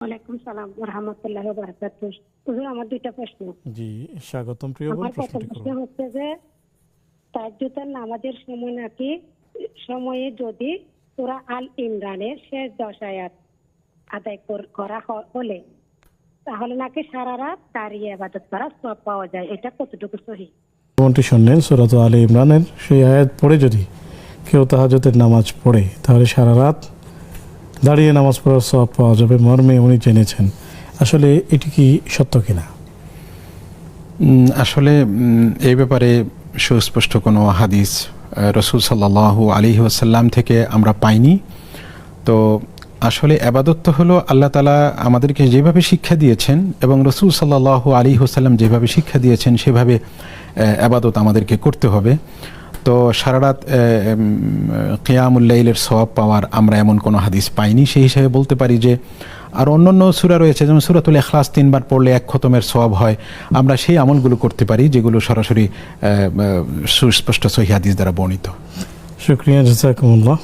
ওয়ালাইকুম সালাম রহমতুল্লাহ বারাকাত হুজুর আমার দুইটা প্রশ্ন। জি স্বাগতম প্রিয় বোন আমার প্রশ্নটি প্রশ্ন করুন। হচ্ছে যে নামাজের সময় নাকি সময়ে যদি সুরা আল ইমরানের শেষ দশ আয়াত আদায় করা হলে তাহলে নাকি সারা রাত দাঁড়িয়ে করা পাওয়া যায়? এটা কতটুকু সহি? বোনটি শুনলেন সুরাত আলী ইমরানের সেই আয়াত পড়ে যদি কেউ নামাজ পড়ে তাহলে সারা রাত দাঁড়িয়ে নামাজ পড়ার সব পাওয়া যাবে, মর্মে উনি জেনেছেন। আসলে এটি কি সত্য কিনা? আসলে এই ব্যাপারে সুস্পষ্ট কোনো হাদিস রসুল সাল্লাহ আলী ওসাল্লাম থেকে আমরা পাইনি। তো আসলে আবাদত তো হলো আল্লাহ তালা আমাদেরকে যেভাবে শিক্ষা দিয়েছেন এবং রসুল সাল্লাহ আলী হোসাল্লাম যেভাবে শিক্ষা দিয়েছেন, সেভাবে আবাদত আমাদেরকে করতে হবে। তো সারা রাত কেয়ামুল্লাইলের সওয়াব পাওয়ার আমরা এমন কোনো হাদিস পাইনি। সেই হিসাবে বলতে পারি যে, আর অন্য অন্য সুরা রয়েছে, যেমন সুরাতুল এখলাস তিনবার পড়লে এক খতমের সব হয়। আমরা সেই আমলগুলো করতে পারি, যেগুলো সরাসরি সুস্পষ্ট সহি হাদিস দ্বারা বর্ণিত। শুক্রিয়া, জাজাকুমুল্লাহ।